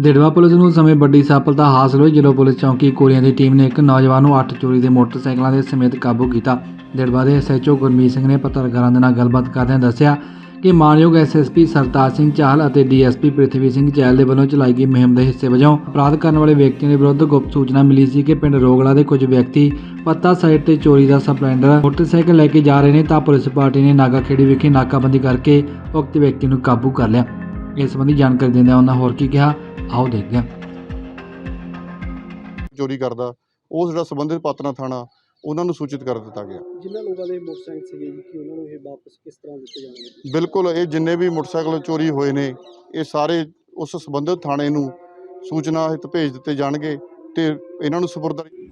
ਦਿੜਵਾ police ਨੂੰ ਸਮੇਂ ਵੱਡੀ ਸਫਲਤਾ ਹਾਸਲ ਹੋਈ ਜਦੋਂ ਪੁਲਿਸ ਚੌਂਕੀ ਕੋਰੀਆਂ ਦੀ ਟੀਮ ਨੇ ਇੱਕ ਨੌਜਵਾਨ ਨੂੰ ਅੱਠ ਚੋਰੀ ਦੇ ਮੋਟਰਸਾਈਕਲਾਂ ਦੇ ਸਮੇਤ ਕਾਬੂ ਕੀਤਾ। ਦਿੜਵਾ ਦੇ ਐਸਐਚਓ ਗੁਰਮੀਤ ਸਿੰਘ ਨੇ ਪੱਤਰਕਾਰਾਂ ਦੇ ਨਾਲ ਗੱਲਬਾਤ ਕਰਦਿਆਂ ਦੱਸਿਆ ਕਿ ਮਾਨਯੋਗ ਐਸਐਸਪੀ ਸਰਤਾਜ ਸਿੰਘ ਚਾਹਲ ਅਤੇ ਡੀਐਸਪੀ ਪ੍ਰਿਥਵੀ ਸਿੰਘ ਚਹਿਲ ਦੇ ਵੱਲੋਂ ਚਲਾਈ ਗਈ ਮੁਹਿੰਮ ਦੇ ਹਿੱਸੇ ਵਜੋਂ ਅਪਰਾਧ ਕਰਨ ਵਾਲੇ ਵਿਅਕਤੀਆਂ ਦੇ ਵਿਰੁੱਧ ਗੁਪਤ ਸੂਚਨਾ ਮਿਲੀ ਸੀ ਕਿ ਪਿੰਡ ਰੋਗਲਾ ਦੇ ਕੁਝ ਵਿਅਕਤੀ ਪੱਤਾ ਸਾਈਡ ਤੇ ਚੋਰੀ ਦਾ ਸਪਲੈਂਡਰ, ਮੋਟਰਸਾਈਕਲ ਲੈ ਕੇ ਜਾ ਰਹੇ ਨੇ ਤਾਂ ਪੁਲਿਸ ਪਾਰਟੀ ਨੇ ਨਾਗਾਖੇੜੀ ਵਿਖੇ ਨਾਕਾਬੰਦੀ ਕਰਕੇ ਉਕਤ ਵਿਅਕਤੀ ਨੂੰ ਕਾਬੂ ਕਰ ਲਿਆ। ਇਸ ਸੰਬੰਧੀ ਜਾਣਕਾਰੀ ਦਿੰਦਿਆਂ ਉਹਨਾਂ ਹੋਰ ਕੀ ਕਿਹਾ ਆਓ ਦੇਖਦੇ ਹਾਂ। ਚੋਰੀ ਕਰਦਾ ਉਸ ਜਿਹੜਾ ਸੰਬੰਧਿਤ ਪਾਤਰਾਂ ਥਾਣਾ ਉਹਨਾਂ ਨੂੰ ਸੂਚਿਤ ਕਰ ਦਿੱਤਾ ਗਿਆ। ਜਿਨ੍ਹਾਂ ਲੋਕਾਂ ਦੇ ਮੋਟਰਸਾਈਕਲ ਸੀਗੇ ਜੀ ਕਿ ਉਹਨਾਂ ਨੂੰ ਇਹ ਵਾਪਸ ਕਿਸ ਤਰ੍ਹਾਂ ਦਿੱਤੇ ਜਾਣਗੇ? ਬਿਲਕੁਲ ਇਹ ਜਿੰਨੇ ਵੀ ਮੋਟਰਸਾਈਕਲ ਚੋਰੀ ਹੋਏ ਨੇ ਇਹ ਸਾਰੇ ਉਸ ਸੰਬੰਧਿਤ ਥਾਣੇ ਨੂੰ ਸੂਚਨਾ ਹਿਤ ਭੇਜ ਦਿੱਤੇ ਜਾਣਗੇ ਤੇ ਇਹਨਾਂ ਨੂੰ ਸਪੁਰਦਗੀ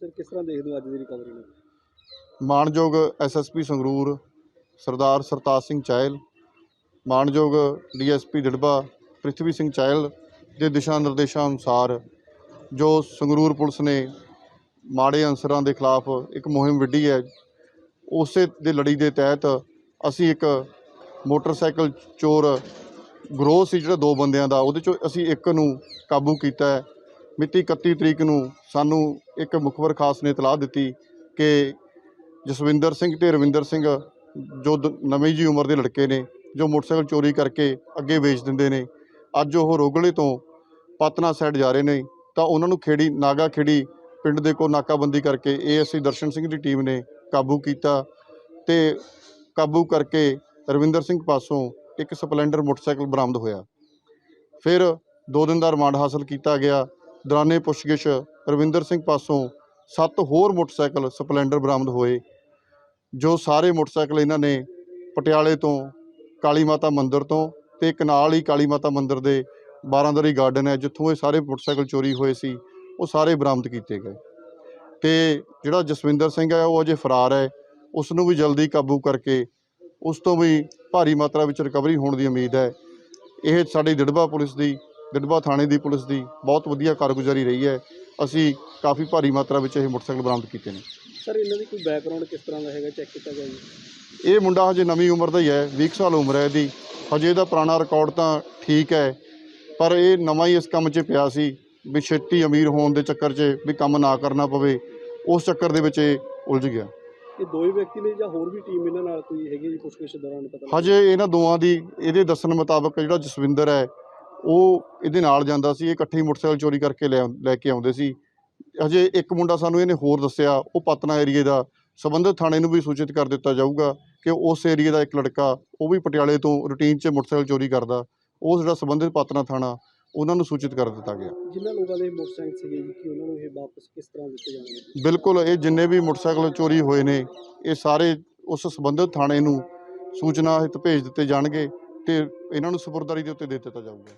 ਸਰ, ਕਿਸ ਤਰ੍ਹਾਂ ਦੇਖਦੇ ਹੋ ਅੱਜ ਦੀ ਰਿਕਵਰੀ ਨੂੰ? ਮਾਨਯੋਗ ਐਸਐਸਪੀ ਸੰਗਰੂਰ, ਸਰਦਾਰ ਸਰਤਾਜ ਸਿੰਘ ਚਾਹਲ ਮਾਨਯੋਗ ਡੀਐਸਪੀ ਦਿੜਬਾ ਪ੍ਰਿਥਵੀ ਸਿੰਘ ਚਾਹਲ ਦੇ ਦਿਸ਼ਾ ਨਿਰਦੇਸ਼ਾਂ ਅਨੁਸਾਰ ਜੋ ਸੰਗਰੂਰ ਪੁਲਿਸ ਨੇ ਮਾੜੇ ਅਨਸਰਾਂ ਦੇ ਖਿਲਾਫ ਇੱਕ ਮੁਹਿੰਮ ਵਿੱਢੀ ਹੈ, ਉਸੇ ਦੇ ਲੜੀ ਦੇ ਤਹਿਤ ਅਸੀਂ ਇੱਕ ਮੋਟਰਸਾਈਕਲ ਚੋਰ ਗਰੋਹ ਸੀ ਜਿਹੜਾ ਦੋ ਬੰਦਿਆਂ ਦਾ, ਉਹਦੇ ਚੋਂ ਅਸੀਂ ਇੱਕ ਨੂੰ ਕਾਬੂ ਕੀਤਾ ਹੈ। ਮਿਤੀ 31 ਤਰੀਕ ਨੂੰ ਸਾਨੂੰ ਇੱਕ ਮੁਖਬਰ ਖਾਸ ਨੇ ਇਤਲਾਹ ਦਿੱਤੀ ਕਿ ਜਸਵਿੰਦਰ ਸਿੰਘ ਤੇ ਰਵਿੰਦਰ ਸਿੰਘ, ਜੋ ਦ- ਨਵੀਂ ਜੀ ਉਮਰ ਦੇ ਲੜਕੇ ਨੇ, ਜੋ ਮੋਟਰਸਾਈਕਲ ਚੋਰੀ ਕਰਕੇ ਅੱਗੇ ਵੇਚ ਦਿੰਦੇ ਨੇ, ਅੱਜ ਉਹ ਰੋਗਲੇ ਤੋਂ ਪਤਨਾ ਸਾਈਡ ਜਾ ਰਹੇ ਨੇ, ਤਾਂ ਉਹਨਾਂ ਨੂੰ ਖੇੜੀ, ਨਾਗਾ ਖੇੜੀ ਪਿੰਡ ਦੇ ਕੋਲ ਨਾਕਾਬੰਦੀ ਕਰਕੇ ਏਐਸਸੀ ਦਰਸ਼ਨ ਸਿੰਘ ਦੀ ਟੀਮ ਨੇ ਕਾਬੂ ਕੀਤਾ ਤੇ ਕਾਬੂ ਕਰਕੇ ਰਵਿੰਦਰ ਸਿੰਘ ਪਾਸੋਂ ਇੱਕ ਸਪਲੈਂਡਰ ਮੋਟਰਸਾਈਕਲ ਬਰਾਮਦ ਹੋਇਆ। ਫਿਰ ਦੋ ਦਿਨ ਦਾ ਰਿਮਾਂਡ ਹਾਸਲ ਕੀਤਾ ਗਿਆ। ਦੌਰਾਨੇ ਪੁੱਛਗਿੱਛ ਰਵਿੰਦਰ ਸਿੰਘ ਪਾਸੋਂ ਸੱਤ ਹੋਰ ਮੋਟਰਸਾਈਕਲ ਸਪਲੈਂਡਰ ਬਰਾਮਦ ਹੋਏ, ਜੋ ਸਾਰੇ ਮੋਟਰਸਾਈਕਲ ਇਹਨਾਂ ਨੇ ਪਟਿਆਲੇ ਤੋਂ ਕਾਲੀ ਮਾਤਾ ਮੰਦਿਰ ਤੋਂ ਤੇ ਕਨਾਲ ਹੀ ਕਾਲੀ ਮਾਤਾ ਮੰਦਿਰ ਦੇ ਬਾਰਾਂਦਰੀ ਗਾਰਡਨ ਹੈ, ਜਿੱਥੋਂ ਇਹ ਸਾਰੇ ਮੋਟਰਸਾਈਕਲ ਚੋਰੀ ਹੋਏ ਸੀ, ਉਹ ਸਾਰੇ ਬਰਾਮਦ ਕੀਤੇ ਗਏ। ਤੇ ਜਿਹੜਾ ਜਸਵਿੰਦਰ ਸਿੰਘ ਹੈ, ਉਹ ਅਜੇ ਫਰਾਰ ਹੈ ਉਸ ਨੂੰ ਵੀ ਜਲਦੀ ਕਾਬੂ ਕਰਕੇ ਉਸ ਤੋਂ ਵੀ ਭਾਰੀ ਮਾਤਰਾ ਵਿੱਚ ਰਿਕਵਰੀ ਹੋਣ ਦੀ ਉਮੀਦ ਹੈ। ਇਹ ਸਾਡੀ ਦਿੜਬਾ ਪੁਲਿਸ ਦੀ ਦਿੜਬਾ ਥਾਣੇ ਦੀ ਪੁਲਿਸ ਦੀ ਬਹੁਤ ਵਧੀਆ ਕਾਰਗੁਜ਼ਾਰੀ ਰਹੀ ਹੈ। ਅਸੀਂ ਕਾਫੀ ਭਾਰੀ ਮਾਤਰਾ ਵਿੱਚ ਇਹ ਮੋਟਰਸਾਈਕਲ ਬਰਾਮਦ ਕੀਤੇ ਨੇ। ਸਰ ਇਹਨਾਂ ਦੀ ਕੋਈ ਬੈਕਗ੍ਰਾਉਂਡ ਕਿਸ ਤਰ੍ਹਾਂ ਦਾ ਹੈਗਾ? ਚੈੱਕ ਕੀਤਾ ਗਿਆ ਜੀ। ਇਹ ਮੁੰਡਾ ਹਜੇ ਨਵੀਂ ਉਮਰ ਦਾ ਹੀ ਹੈ 20 ਕੁ ਸਾਲ ਉਮਰ ਹੈ ਇਹਦੀ। ਹਜੇ ਇਹਦਾ ਪੁਰਾਣਾ ਰਿਕਾਰਡ ਤਾਂ ਠੀਕ ਹੈ ਪਰ ਇਹ ਨਵਾਂ ਹੀ ਇਸ ਕੰਮ 'ਚ ਪਿਆ ਸੀ ਵੀ ਛੇਤੀ ਅਮੀਰ ਹੋਣ ਦੇ ਚੱਕਰ 'ਚ ਵੀ ਕੰਮ ਨਾ ਕਰਨਾ ਪਵੇ। ਉਸ ਚੱਕਰ ਦੇ ਵਿੱਚ ਇਹ ਉਲਝ ਗਿਆ। ਇਹ ਦੋ ਹੀ ਵਿਅਕਤੀ ਨੇ ਜਾਂ ਹੋਰ ਵੀ ਟੀਮ ਇਹਨਾਂ ਨਾਲ ਕੋਈ ਹੈਗੀ ਜੀ? ਪੁੱਛਗਿੱਛ ਦੌਰਾਨ ਪਤਾ? ਹਜੇ ਇਹਨਾਂ ਦੋਵਾਂ ਦੀ ਇਹਦੇ ਦੱਸਣ ਮੁਤਾਬਕ ਜਿਹੜਾ ਜਸਵਿੰਦਰ ਹੈ ਉਹ ਇਹਦੇ ਨਾਲ ਜਾਂਦਾ ਸੀ ਇਹ ਇਕੱਠੇ ਹੀ ਮੋਟਰਸਾਈਕਲ ਚੋਰੀ ਕਰਕੇ ਲੈ ਲੈ ਕੇ ਆਉਂਦੇ ਸੀ। ਹਜੇ ਇੱਕ ਮੁੰਡਾ ਸਾਨੂੰ ਇਹਨੇ ਹੋਰ ਦੱਸਿਆ ਉਹ ਪਤਨਾ ਏਰੀਏ ਦਾ ਸੰਬੰਧਿਤ ਥਾਣੇ ਨੂੰ ਵੀ ਸੂਚਿਤ ਕਰ ਦਿੱਤਾ ਜਾਊਗਾ ਕਿ ਉਸ ਏਰੀਏ ਦਾ ਇੱਕ ਲੜਕਾ ਉਹ ਵੀ ਪਟਿਆਲੇ ਤੋਂ ਰੂਟੀਨ 'ਚ ਮੋਟਰਸਾਈਕਲ ਚੋਰੀ ਕਰਦਾ ਉਸ ਜਿਹੜਾ ਸੰਬੰਧਿਤ ਪਤਨਾ ਥਾਣਾ ਉਹਨਾਂ ਨੂੰ ਸੂਚਿਤ ਕਰ ਦਿੱਤਾ ਗਿਆ। ਜਿਨ੍ਹਾਂ ਲੋਕਾਂ ਦੇ ਮੋਟਰਸਾਈਕਲ ਸੀਗੇ ਜੀ ਕਿ ਉਹਨਾਂ ਨੂੰ ਇਹ ਵਾਪਸ ਕਿਸ ਤਰ੍ਹਾਂ ਦਿੱਤੇ ਜਾਣਗੇ? ਬਿਲਕੁਲ ਇਹ ਜਿੰਨੇ ਵੀ ਮੋਟਰਸਾਈਕਲ ਚੋਰੀ ਹੋਏ ਨੇ ਇਹ ਸਾਰੇ ਉਸ ਸੰਬੰਧਿਤ ਥਾਣੇ ਨੂੰ ਸੂਚਨਾ ਹਿਤ ਭੇਜ ਦਿੱਤੇ ਜਾਣਗੇ। ਤੇ ਇਹਨਾਂ ਨੂੰ ਸਪੁਰਦਗੀ ਦੇ ਉੱਤੇ ਦੇ ਦਿੱਤਾ ਜਾਊਗਾ।